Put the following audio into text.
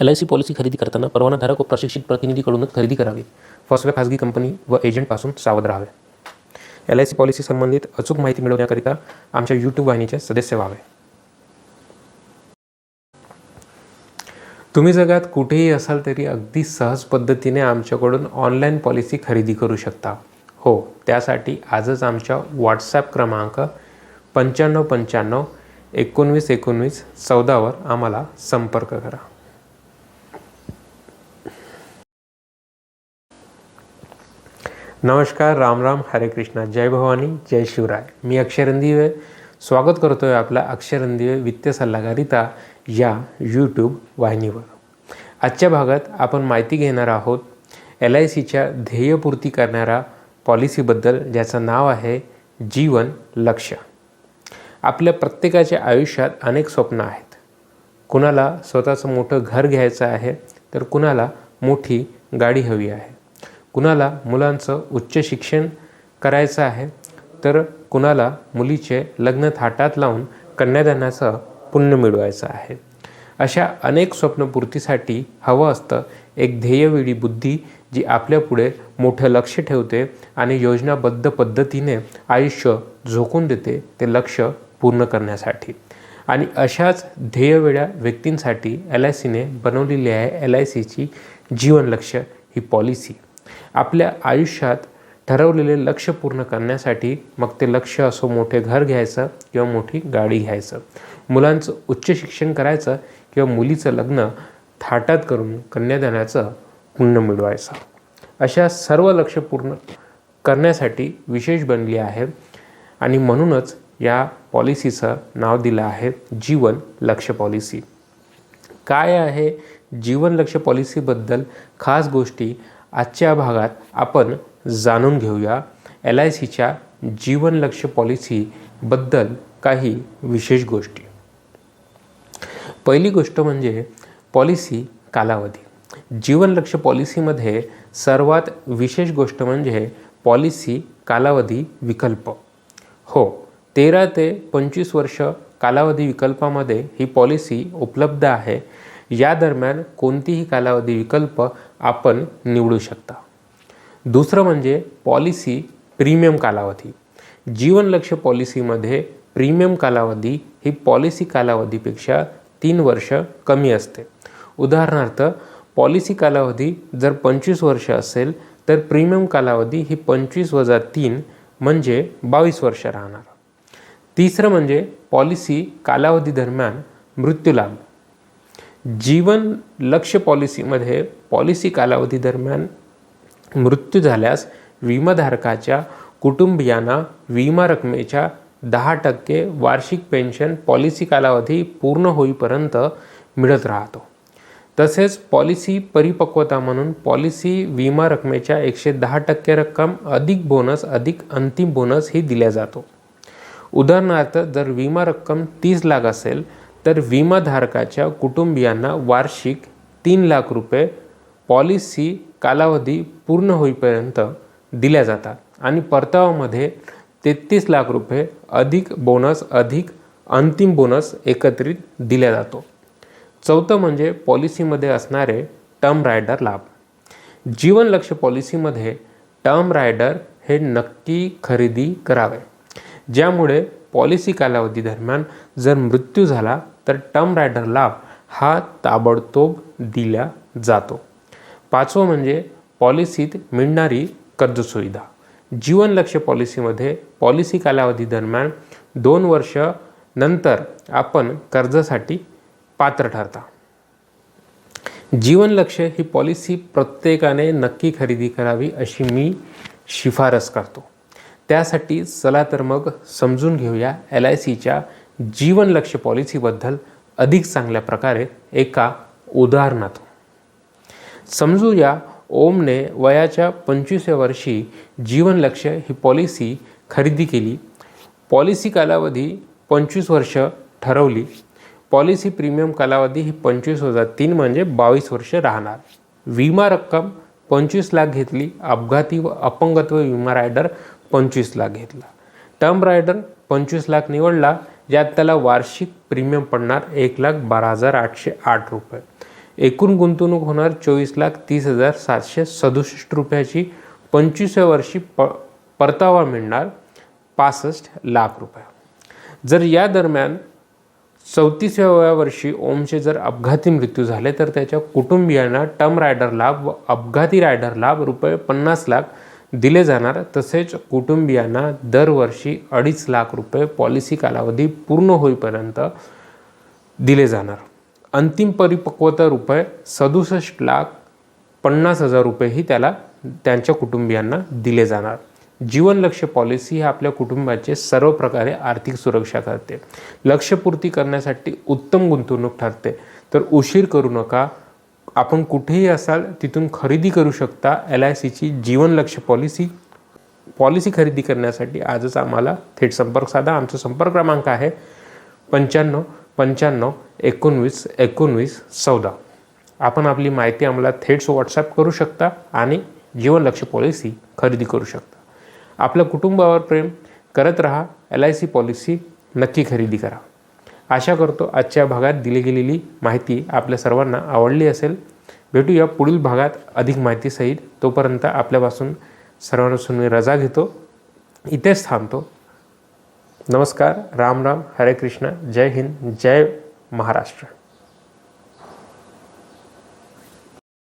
L I C policy खरेदी करताना परवानाधारक व प्रशिक्षित प्रतिनिधीकडूनच खरेदी करावी. फसव्या खाजगी कंपनी व एजंटपासून सावध राहावे. एल आय सी पॉलिसी संबंधित अचूक माहिती मिळवण्याकरिता आमच्या यूट्यूब वाहिनीचे सदस्य व्हावे. तुम्ही जगात कुठेही असाल तरी अगदी सहज पद्धतीने आमच्याकडून ऑनलाईन पॉलिसी खरेदी करू शकता. हो त्यासाठी आजच आमच्या व्हॉट्सॲप क्रमांक पंच्याण्णव पंच्याण्णव एकोणवीस एकोणवीस चौदावर आम्हाला संपर्क करा. नमस्कार राम राम हरे कृष्णा जय भवानी जय शिवराय. मी अक्षरंदिवे स्वागत करतो आहे आपल्या अक्षरंदिवे वित्त सल्लागारिता या यूट्यूब वाहिनीवर. आजच्या भागात आपण माहिती घेणार आहोत एल आय सीच्या ध्येयपूर्ती करणाऱ्या पॉलिसीबद्दल ज्याचं नाव आहे जीवन लक्ष्य आपल्या प्रत्येकाच्या आयुष्यात अनेक स्वप्न आहेत. कुणाला स्वतःचं मोठं घर घ्यायचं आहे तर कुणाला मोठी गाडी हवी आहे. कुणाला मुलांचं उच्च शिक्षण करायचं आहे तर कुणाला मुलीचे लग्न थाटात लावून कन्यादानाचं पुण्य मिळवायचं आहे. अशा अनेक स्वप्नपूर्तीसाठी हवं असतं एक ध्येयवेळी बुद्धी जी आपल्यापुढे मोठं लक्ष ठेवते आणि योजनाबद्ध पद्धतीने आयुष्य झोकून देते ते लक्ष पूर्ण करण्यासाठी. आणि अशाच ध्येयवेळ्या व्यक्तींसाठी एल आय सीने बनवलेली आहे एल आय सीची जीवन लक्ष ही पॉलिसी. आपल्या आयुष्यात ठरवलेले लक्ष पूर्ण करण्यासाठी मग ते लक्ष असो मोठे घर घ्यायचं किंवा मोठी गाडी घ्यायचं. मुलांचं उच्च शिक्षण करायचं किंवा मुलीचं लग्न थाटात करून कन्यादानाचं पुण्य मिळवायचं. अशा सर्व लक्ष पूर्ण करण्यासाठी विशेष बनली आहे आणि म्हणूनच या पॉलिसीचं नाव दिलं आहे जीवन लक्ष पॉलिसी. काय आहे जीवन लक्ष पॉलिसीबद्दल खास गोष्टी आजच्या भागात आपण जाणून घेऊया एल आय सीच्या जीवन लक्ष पॉलिसीबद्दल काही विशेष गोष्टी. पहिली गोष्ट म्हणजे पॉलिसी कालावधी. जीवन लक्ष पॉलिसीमध्ये सर्वात विशेष गोष्ट म्हणजे पॉलिसी कालावधी विकल्प. हो तेरा ते पंचवीस वर्ष कालावधी विकल्पामध्ये ही पॉलिसी उपलब्ध आहे. या दरम्यान कोणतीही कालावधी विकल्प आपण निवडू शकता. दुसरं म्हणजे पॉलिसी प्रीमियम कालावधी. जीवन लक्ष पॉलिसीमध्ये प्रीमियम कालावधी ही पॉलिसी कालावधीपेक्षा तीन वर्ष कमी असते. उदाहरणार्थ पॉलिसी कालावधी जर पंचवीस वर्ष असेल तर प्रीमियम कालावधी ही पंचवीस वजा तीन म्हणजे बावीस वर्ष राहणार. तिसरं म्हणजे पॉलिसी कालावधी दरम्यान मृत्यू लाभ जीवन लक्ष पॉलिसीमध्ये पॉलिसी कालावधी दरम्यान मृत्यू झाल्यास विमाधारकाच्या कुटुंबियांना विमा रकमेच्या दहा टक्के वार्षिक पेन्शन पॉलिसी कालावधी पूर्ण होईपर्यंत मिळत राहतो. तसेच पॉलिसी परिपक्वता म्हणून पॉलिसी विमा रकमेच्या एकशे दहा टक्के रक्कम अधिक बोनस अधिक अंतिम बोनस ही दिल्या जातो. उदाहरणार्थ जर विमा रक्कम तीस लाख असेल तर विमाधारकाच्या कुटुंबियांना वार्षिक तीन लाख रुपये पॉलिसी कालावधी पूर्ण होईपर्यंत दिल्या जातात आणि परतावामध्ये तेहतीस लाख रुपये अधिक बोनस अधिक अंतिम बोनस एकत्रित दिला जातो. चौथं म्हणजे पॉलिसीमध्ये असणारे टर्म रायडर लाभ. जीवन लक्ष पॉलिसीमध्ये टर्म रायडर हे नक्की खरेदी करावे ज्यामुळे पॉलिसी कालावधी दरम्यान जर मृत्यू झाला तर टर्म रायडर लाभ हा ताबडतोब दिला जातो. पाचवं म्हणजे पॉलिसीत मिळणारी कर्ज सुविधा जीवन लक्ष पॉलिसीमध्ये पॉलिसी कालावधी दरम्यान दोन वर्ष नंतर आपण कर्जासाठी पात्र ठरता. जीवन लक्ष ही पॉलिसी प्रत्येकाने नक्की खरेदी करावी अशी मी शिफारस करतो. त्यासाठी चला तर मग समजून घेऊया एल आय सीच्या जीवन लक्ष पॉलिसीबद्दल अधिक चांगल्या प्रकारे एका उदाहरणातून समजूया ओमने वयाच्या पंचवीसव्या वर्षी जीवन लक्ष ही पॉलिसी खरेदी केली. पॉलिसी कालावधी पंचवीस वर्ष ठरवली. पॉलिसी प्रीमियम कालावधी ही पंचवीस वजा तीन म्हणजे बावीस वर्ष राहणार. विमा रक्कम पंचवीस लाख घेतली. अपघाती व अपंगत्व विमा रायडर पंचवीस लाख घेतला. टर्म रायडर पंचवीस लाख निवडला. ज्यात त्याला वार्षिक प्रीमियम पडणार एक लाख बारा हजार आठशे आठ रुपये. एकूण गुंतवणूक होणार चोवीस लाख तीस हजार सातशे सदुसष्ट रुपयाची. पंचवीसव्या वर्षी प परतावा मिळणार पासष्ट लाख रुपये. जर या दरम्यान चौतीसाव्या वर्षी ओमचे जर अपघाती मृत्यू झाले तर त्याच्या कुटुंबियांना टर्म रायडर लाभ व अपघाती रायडर लाभ रुपये पन्नास लाख दिले जाणार. तसेच कुटुंबियांना दरवर्षी अडीच लाख रुपये पॉलिसी कालावधी पूर्ण होईपर्यंत दिले जाणार. अंतिम परिपक्वता रुपये सदुसष्ट लाख पन्नास हजार रुपयेही त्याला त्यांच्या कुटुंबियांना दिले जाणार. जीवन लक्ष पॉलिसी ही आपल्या कुटुंबाचे सर्व प्रकारे आर्थिक सुरक्षा करते. लक्ष्यपूर्ती करण्यासाठी उत्तम गुंतवणूक ठरते. तर उशीर करू नका. आपण कुठेही असाल तिथून खरेदी करू शकता एल आय सीची जीवनलक्ष पॉलिसी. पॉलिसी खरेदी करण्यासाठी आजच आम्हाला थेट संपर्क साधा. आमचा संपर्क क्रमांक आहे पंच्याण्णव पंच्याण्णव एकोणवीस एकोणवीस चौदा. आपण आपली माहिती आम्हाला थेट व्हॉट्सॲप करू शकता आणि जीवनलक्ष पॉलिसी खरेदी करू शकता. आपल्या कुटुंबावर प्रेम करत राहा. एल आय सी पॉलिसी नक्की खरेदी करा. आशा करतो आजच्या भागात दिली गेलेली माहिती आपल्या सर्वांना आवडली असेल. भेटूया पुढील भागात अधिक माहितीसहित. तोपर्यंत आपल्यापासून सर्वांपासून मी रजा घेतो. इथेच थांबतो. नमस्कार राम राम हरे कृष्ण जय हिंद जय महाराष्ट्र.